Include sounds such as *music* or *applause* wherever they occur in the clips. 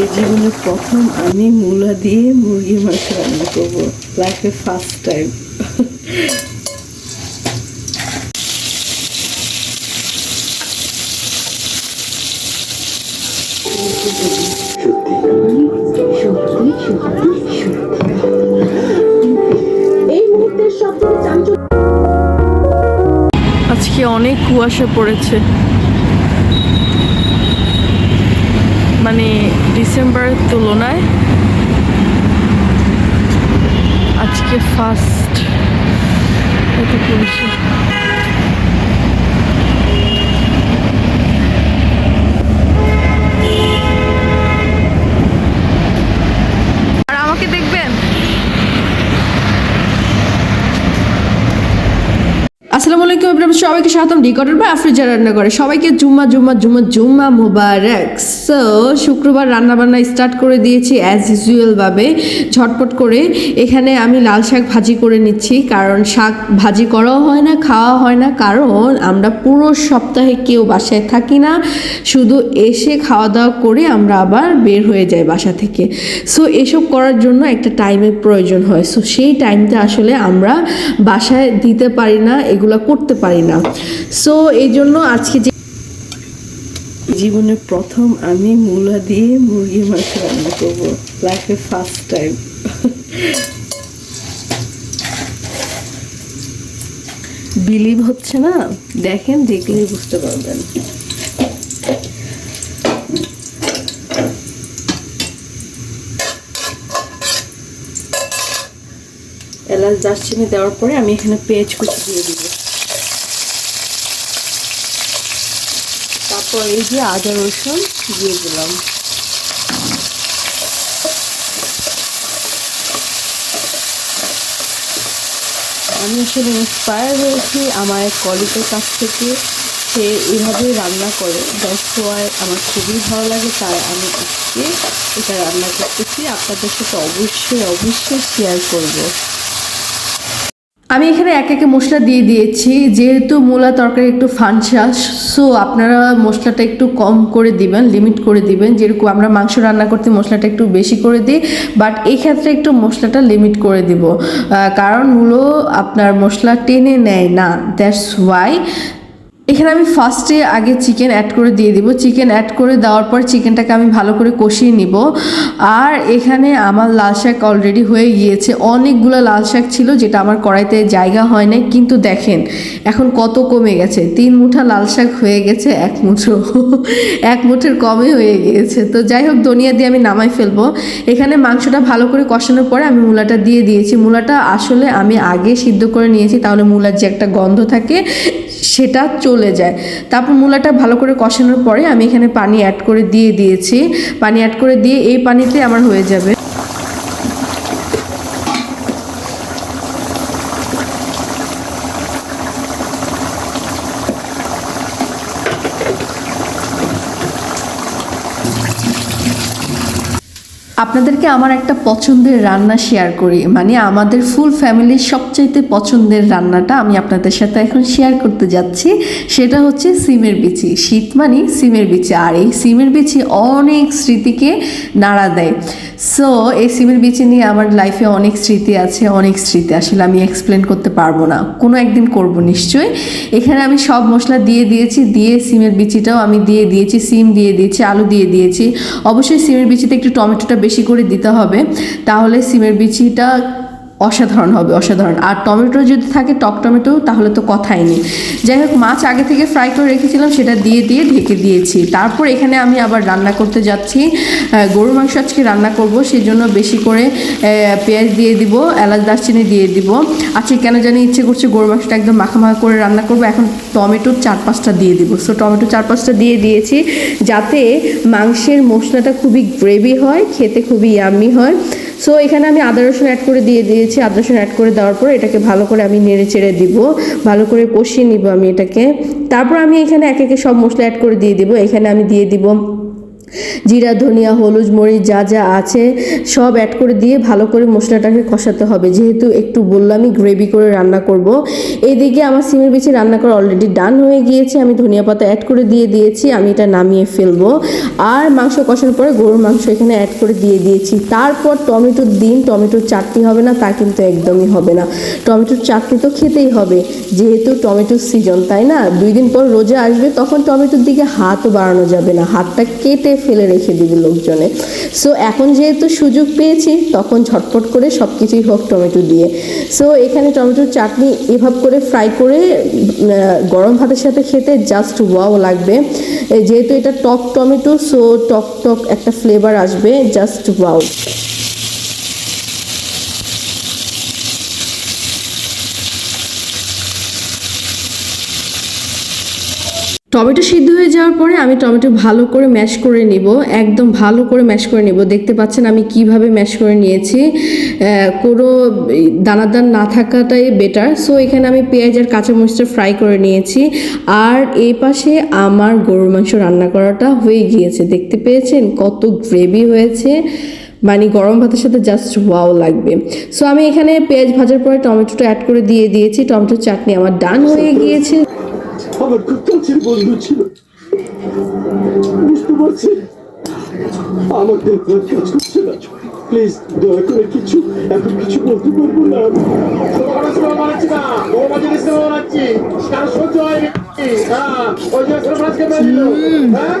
এই জীবনে প্রথম আমি মূলা দিয়ে মুরগি মাংস রান্না করব। লাইফে ফার্স্ট টাইম আজকে অনেক কুয়াশা পড়েছে। মানে ডিসেম্বরের তুলনায় আজকে ফার্স্ট এত কুয়াশা আসসালামু আলাইকুম আপনাদের সবাইকে স্বাগতম। রিকর্ডার বা আফ্রিজা রান্না করে। সবাইকে জুম্মা জুম্মা জুম্মা জুম্মা মোবারক। সো শুক্রবার রান্না বান্না স্টার্ট করে দিয়েছি অ্যাজ ইউজুয়াল ভাবে, ঝটপট করে। এখানে আমি লাল শাক ভাজি করে নিচ্ছি, কারণ শাক ভাজি করাও হয় না খাওয়া হয় না, কারণ আমরা পুরো সপ্তাহে কেউ বাসায় থাকি না। শুধু এসে খাওয়া দাওয়া করে আমরা আবার বের হয়ে যাই বাসা থেকে। সো এসব করার জন্য একটা টাইমের প্রয়োজন হয়। সো সেই টাইমটা আসলে আমরা বাসায় দিতে পারি না। এগুলা করতে পারি না। সো এই জন্য আজকে যে জীবনে প্রথম আমি মূলা দিয়ে মুরগি মাংস রান্না করব। লাইফে ফার্স্ট টাইম বিলিভ হচ্ছে না? দেখেন, দেখলেই বুঝতে পারবেন। এলাচ, দারচিনি দেওয়ার পরে আমি এখানে পেঁয়াজ কুচি দিয়ে দিব। তারপর এই যে আদা রসুন দিয়ে দিলাম। আমি আসলে ইন্সপায়ার হয়েছি আমার এক কলিগের কাছ থেকে। সে এভাবেই রান্না করে। দ্যাটস ওয়াই আমার খুবই ভালো লাগে। তাই আমি আজকে এটা রান্না করতেছি। আপনাদের সাথে অবশ্যই অবশ্যই শেয়ার করব। আমি এখানে এক একে মশলা দিয়ে দিয়েছি, যেহেতু মূলা তরকারি একটু ফানসা সো আপনারা মশলাটা একটু কম করে দিবেন লিমিট করে দিবেন, যেরকম আমরা মাংস রান্না করতে মশলাটা একটু বেশি করে দিই বাট এই ক্ষেত্রে একটু মশলাটা লিমিট করে দিব। কারণ মূলো আপনার মশলা টেনে নেয় না দ্যাটস ওয়াই এখানে আমি ফার্স্টে আগে চিকেন অ্যাড করে দিয়ে দিব। চিকেন অ্যাড করে দেওয়ার পর চিকেনটাকে আমি ভালো করে কষিয়ে নিব। আর এখানে আমার লাল শাক অলরেডি হয়ে গিয়েছে। অনেকগুলো লাল শাক ছিল যেটা আমার কড়াইতে জায়গা হয় নাই। কিন্তু দেখেন, এখন কত কমে গেছে। তিন মুঠা লাল শাক হয়ে গেছে, এক মুঠো। *laughs* এক মুঠের কমে হয়ে গিয়েছে। তো যাই হোক, ধনিয়া দিয়ে আমি নামাই ফেলব। এখানে মাংসটা ভালো করে কষানোর পরে আমি মূলাটা দিয়ে দিয়েছি। মূলাটা আসলে আমি আগে সিদ্ধ করে নিয়েছি, তাহলে মূলার যে একটা গন্ধ থাকে, সেটা চলে যায়। তারপর মূলাটা ভালো করে কষানোর পরে আমি এখানে পানি অ্যাড করে দিয়ে দিয়েছি। পানি অ্যাড করে দিয়ে এই পানিতে আমার হয়ে যাবে। আপনাদেরকে আমার একটা পছন্দের রান্না শেয়ার করি। মানে আমাদের ফুল ফ্যামিলির সবচাইতে পছন্দের রান্নাটা আমি আপনাদের সাথে এখন শেয়ার করতে যাচ্ছি। সেটা হচ্ছে সিমের বিচি। শীত মানে সিমের বিচি। আর এই সিমের বিচি অনেক স্মৃতিকে নাড়া দেয়। সো এই সিমের বিচি নিয়ে আমার লাইফে অনেক স্মৃতি আছে, অনেক স্মৃতি। আসলে আমি এক্সপ্লেন করতে পারব না। কোনো একদিন করব নিশ্চয়ই। এখানে আমি সব মশলা দিয়ে দিয়েছি। দিয়ে সিমের বিচিটাও আমি দিয়ে দিয়েছি, সিম দিয়ে দিয়েছি, আলু দিয়ে দিয়েছি। অবশ্যই সিমের বিচিতে একটু টমেটোটা বেশি করে দিতে হবে তাহলে সিমের বিচিটা অসাধারণ হবে, অসাধারণ। আর টমেটো যদি থাকে, টক টমেটো, তাহলে তো কথাই নেই। যাই হোক, মাছ আগে থেকে ফ্রাই করে রেখেছিলাম, সেটা দিয়ে দিয়ে ঢেকে দিয়েছি। তারপর এখানে আমি আবার রান্না করতে যাচ্ছি। গরুর মাংস আজকে রান্না করব সেই জন্য বেশি করে পেঁয়াজ দিয়ে দিব, এলাচ, দারচিনি দিয়ে দিব। আজকে কেন জানি ইচ্ছে করছে গরুর মাংসটা একদম মাখা মাখা করে রান্না করব। এখন টমেটো চার পাঁচটা দিয়ে দিব। সো টমেটো চার পাঁচটা দিয়ে দিয়েছি, যাতে মাংসের মশলাটা খুবই গ্রেভি হয়, খেতে খুবই ইয়াম্মি হয়। সো এখানে আমি আদা রসুন অ্যাড করে দিয়ে দিয়েছি। আদা রসুন অ্যাড করে দেওয়ার পর এটাকে ভালো করে আমি নেড়ে চেড়ে দিব। ভালো করে কষিয়ে নিব আমি এটাকে। তারপর আমি এখানে এক একে সব মশলা অ্যাড করে দিয়ে দিব। এখানে আমি দিয়ে দিব জিরা, ধনিয়া, হলুদ, মরিচ যা যা আছে সব অ্যাড করে দিয়ে ভালো করে মশলাটাকে কষাতে হবে। যেহেতু একটু বললামই গ্রেভি করে রান্না করব। এইদিকে আমার সিমের বিচি রান্না করা অলরেডি ডান হয়ে গিয়েছে। আমি ধনিয়া পাতা অ্যাড করে দিয়ে দিয়েছি, আমি এটা নামিয়ে ফেলব। আর মাংস কষার পরে গরুর মাংস এখানে অ্যাড করে দিয়ে দিয়েছি। তারপর টমেটোর দিন টমেটোর চাটনি হবে না, তা কিন্তু একদমই হবে না। টমেটোর চাটনি তো খেতেই হবে, যেহেতু টমেটোর সিজন তাই না? দুই দিন পর রোজা আসবে, তখন টমেটোর দিকে হাতও বাড়ানো যাবে না। হাতটা কেটে ফেলে রেখে দিবে লোকজনে। সো এখন যেহেতু সুযোগ পেয়েছি, তখন ঝটপট করে সব কিছুই হোক টমেটো দিয়ে। সো এখানে টমেটোর চাটনি এভাবে করে ফ্রাই করে গরম ভাতের সাথে খেতে জাস্ট ওয়াও লাগবে। যেহেতু এটা টক টমেটো সো টক টক একটা ফ্লেভার আসবে জাস্ট ওয়াও টমেটো সিদ্ধ হয়ে যাওয়ার পরে আমি টমেটো ভালো করে ম্যাশ করে নিব একদম ভালো করে ম্যাশ করে নিব। দেখতে পাচ্ছেন আমি কীভাবে ম্যাশ করে নিয়েছি। কোনো দানাদার না থাকাটাই বেটার সো এখানে আমি পেঁয়াজ আর কাঁচামরিচটা ফ্রাই করে নিয়েছি। আর এই পাশে আমার গরুর মাংস রান্না করাটা হয়ে গিয়েছে। দেখতে পেয়েছেন কত গ্রেভি হয়েছে? মানে গরম ভাতের সাথে জাস্ট ওয়াও লাগবে। সো আমি এখানে পেঁয়াজ ভাজার পরে টমেটোটা অ্যাড করে দিয়ে দিয়েছি। টমেটোর চাটনি আমার ডান হয়ে গিয়েছে। আমার খুব কাছের বন্ধু ছিল। বুঝতে পারছি? আমার দেহ কাজ করছে না। প্লিজ দয়া করে কিছু এখন কিছু বলতে পারব না। হ্যাঁ হ্যাঁ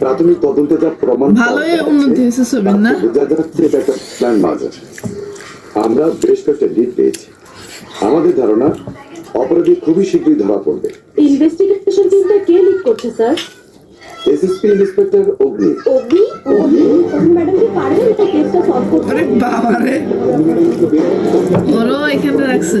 প্রাথমিক তদন্তে যা প্রমাণ ভালোই উন্নতি হয়েছে ছবির না? আমরা বেশ কয়েকটা লিড পেয়েছি। আমাদের ধারণা অপরাধী খুবই শীঘ্রই ধরা পড়বে। ইনভেস্টিগেশন টিমটা কে লিড করছে sir SSP inspector Agni Agni Agni madam কি পারবেন এই কেসটা সলভ করতে? আরে বাবারে। ওরও এখানে রাখছে।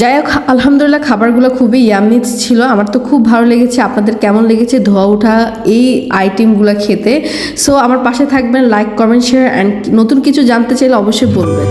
যাই হোক, আলহামদুলিল্লাহ খাবারগুলো খুবই ইয়ামিজ ছিল। আমার তো খুব ভালো লেগেছে। আপনাদের কেমন লেগেছে ধোয়া ওঠা এই আইটেমগুলো খেতে? সো আমার পাশে থাকবেন লাইক কমেন্ট শেয়ার অ্যান্ড নতুন কিছু জানতে চাইলে অবশ্যই বলবেন।